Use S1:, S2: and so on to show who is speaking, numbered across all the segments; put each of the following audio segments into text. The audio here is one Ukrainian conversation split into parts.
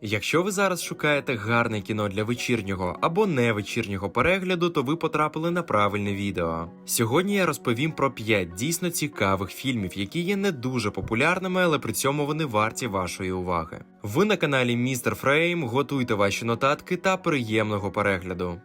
S1: Якщо ви зараз шукаєте гарне кіно для вечірнього або невечірнього перегляду, то ви потрапили на правильне відео. Сьогодні я розповім про 5 дійсно цікавих фільмів, які є не дуже популярними, але при цьому вони варті вашої уваги. Ви на каналі Містер Фрейм, готуйте ваші нотатки та приємного перегляду.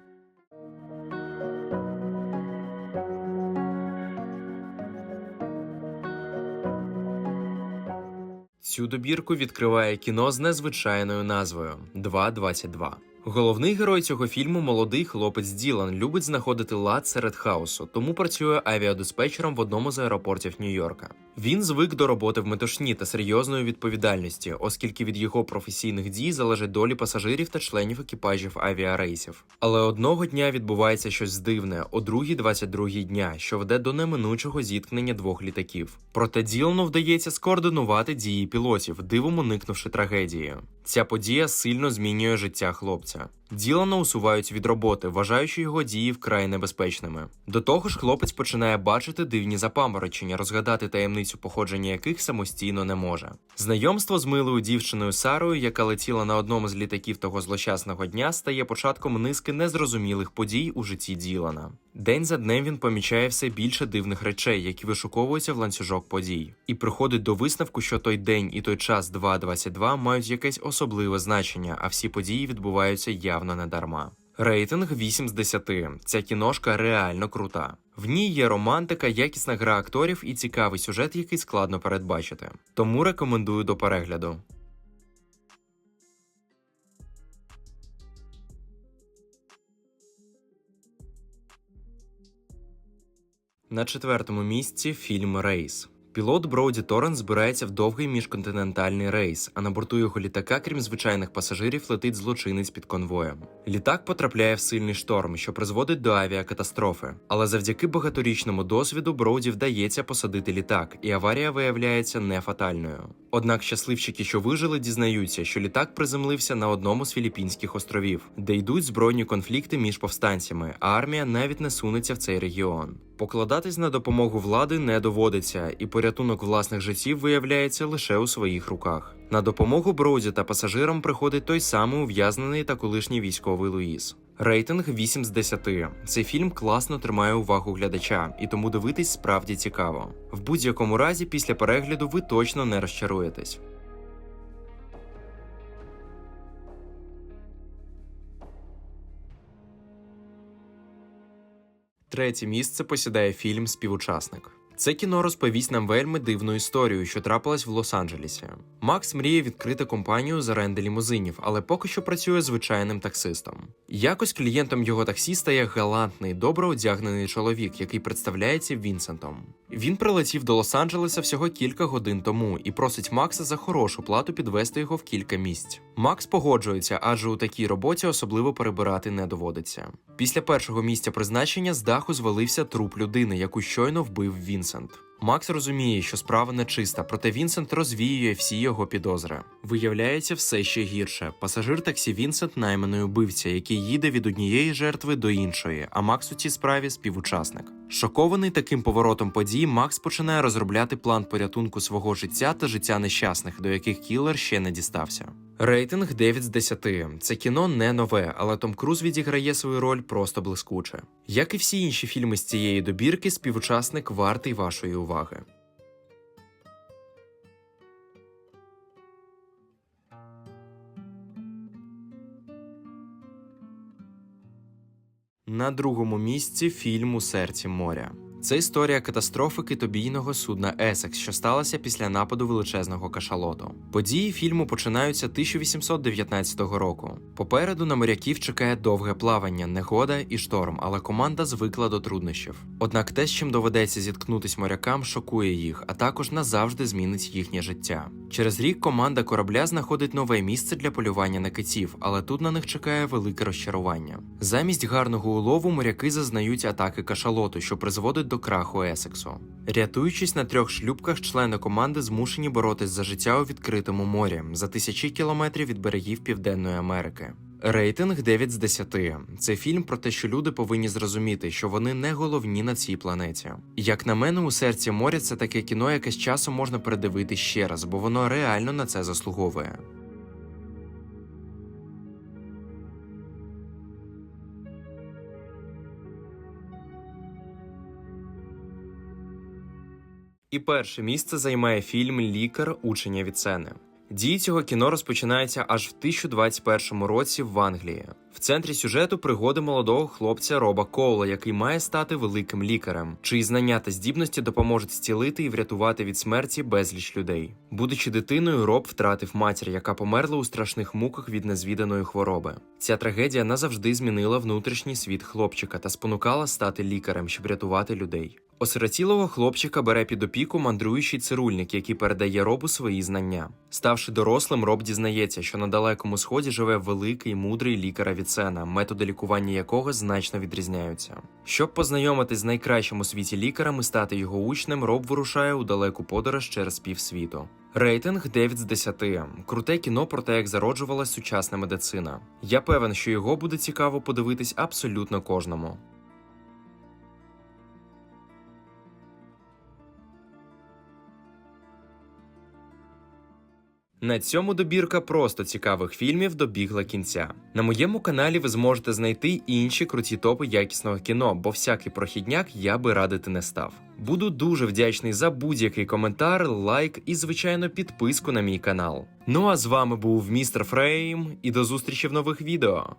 S1: Цю добірку відкриває кіно з незвичайною назвою 2.22. Головний герой цього фільму молодий хлопець Ділан любить знаходити лад серед хаосу, тому працює авіадиспетчером в одному з аеропортів Нью-Йорка. Він звик до роботи в метушні та серйозної відповідальності, оскільки від його професійних дій залежать долі пасажирів та членів екіпажів авіарейсів. Але одного дня відбувається щось дивне о 2.22 дня, що веде до неминучого зіткнення двох літаків. Проте Ділану вдається скоординувати дії пілотів, дивом уникнувши трагедії. Ця подія сильно змінює життя хлопця. Ділана усувають від роботи, вважаючи його дії вкрай небезпечними. До того ж, хлопець починає бачити дивні запаморочення, розгадати таємницю походження яких самостійно не може. Знайомство з милою дівчиною Сарою, яка летіла на одному з літаків того злощасного дня, стає початком низки незрозумілих подій у житті Ділана. День за днем він помічає все більше дивних речей, які вишуковуються в ланцюжок подій, і приходить до висновку, що той день і той час 2.22 мають якесь особливе значення, а всі події відбуваються явно не дарма. Рейтинг 8 з 10. Ця кіношка реально крута. В ній є романтика, якісна гра акторів і цікавий сюжет, який складно передбачити. Тому рекомендую до перегляду. На четвертому місці фільм Рейс. Пілот Броуді Торрен збирається в довгий міжконтинентальний рейс, а на борту його літака, крім звичайних пасажирів, летить злочинець під конвоєм. Літак потрапляє в сильний шторм, що призводить до авіакатастрофи. Але завдяки багаторічному досвіду Броуді вдається посадити літак, і аварія виявляється не фатальною. Однак щасливчики, що вижили, дізнаються, що літак приземлився на одному з філіппінських островів, де йдуть збройні конфлікти між повстанцями, а армія навіть не сунеться в цей регіон. Покладатись на допомогу влади не доводиться, і порятунок власних життів виявляється лише у своїх руках. На допомогу Броуді та пасажирам приходить той самий ув'язнений та колишній військовий Луїс. Рейтинг 8 з 10. Цей фільм класно тримає увагу глядача, і тому дивитись справді цікаво. В будь-якому разі, після перегляду ви точно не розчаруєтесь. Третє місце посідає фільм Співучасник. Це кіно розповість нам вельми дивну історію, що трапилась в Лос-Анджелесі. Макс мріє відкрити компанію з оренди лімузинів, але поки що працює звичайним таксистом. Якось клієнтом його таксі стає галантний, добре одягнений чоловік, який представляється Вінсентом. Він прилетів до Лос-Анджелеса всього кілька годин тому і просить Макса за хорошу плату підвести його в кілька місць. Макс погоджується, адже у такій роботі особливо перебирати не доводиться. Після першого місця призначення з даху звалився труп людини, яку щойно вбив Вінсент. Макс розуміє, що справа нечиста, проте Вінсент розвіює всі його підозри. Виявляється, все ще гірше. Пасажир таксі Вінсент найманий убивця, який їде від однієї жертви до іншої, а Макс у цій справі співучасник. Шокований таким поворотом подій, Макс починає розробляти план порятунку свого життя та життя нещасних, до яких кілер ще не дістався. Рейтинг 9 з 10. Це кіно не нове, але Том Круз відіграє свою роль просто блискуче. Як і всі інші фільми з цієї добірки, співучасник вартий вашої уваги. На другому місці фільм у серці моря. Це історія катастрофи китобійного судна Есекс, що сталося після нападу величезного кашалоту. Події фільму починаються 1819 року. Попереду на моряків чекає довге плавання, негода і шторм, але команда звикла до труднощів. Однак те, з чим доведеться зіткнутись морякам, шокує їх, а також назавжди змінить їхнє життя. Через рік команда корабля знаходить нове місце для полювання на китів, але тут на них чекає велике розчарування. Замість гарного улову моряки зазнають атаки кашалоту, що призводить до краху Есексу. Рятуючись на трьох шлюпках, члени команди змушені боротись за життя у відкритому морі за тисячі кілометрів від берегів Південної Америки. Рейтинг 9 з 10. Це фільм про те, що люди повинні зрозуміти, що вони не головні на цій планеті. Як на мене, у серці моря це таке кіно, яке з часом можна передивити ще раз, бо воно реально на це заслуговує. І перше місце займає фільм Лікар Учення від сени». Дії цього кіно розпочинаються аж в 1021 році в Англії. В центрі сюжету пригоди молодого хлопця Роба Коула, який має стати великим лікарем, чиї знання та здібності допоможуть зцілити і врятувати від смерті безліч людей. Будучи дитиною, Роб втратив матір, яка померла у страшних муках від незвіданої хвороби. Ця трагедія назавжди змінила внутрішній світ хлопчика та спонукала стати лікарем, щоб рятувати людей. Осиротілого хлопчика бере під опіку мандруючий цирульник, який передає робу свої знання. Ставши дорослим, роб дізнається, що на далекому сході живе великий мудрий лікар Авіцена, методи лікування якого значно відрізняються. Щоб познайомитись з найкращим у світі лікарем і стати його учнем, роб вирушає у далеку подорож через півсвіту. Рейтинг 9 з 10. Круте кіно про те, як зароджувалась сучасна медицина. Я певен, що його буде цікаво подивитись абсолютно кожному. На цьому добірка просто цікавих фільмів добігла кінця. На моєму каналі ви зможете знайти інші круті топи якісного кіно, бо всякий прохідняк я би радити не став. Буду дуже вдячний за будь-який коментар, лайк і, звичайно, підписку на мій канал. Ну а з вами був містер Фрейм, і до зустрічі в нових відео.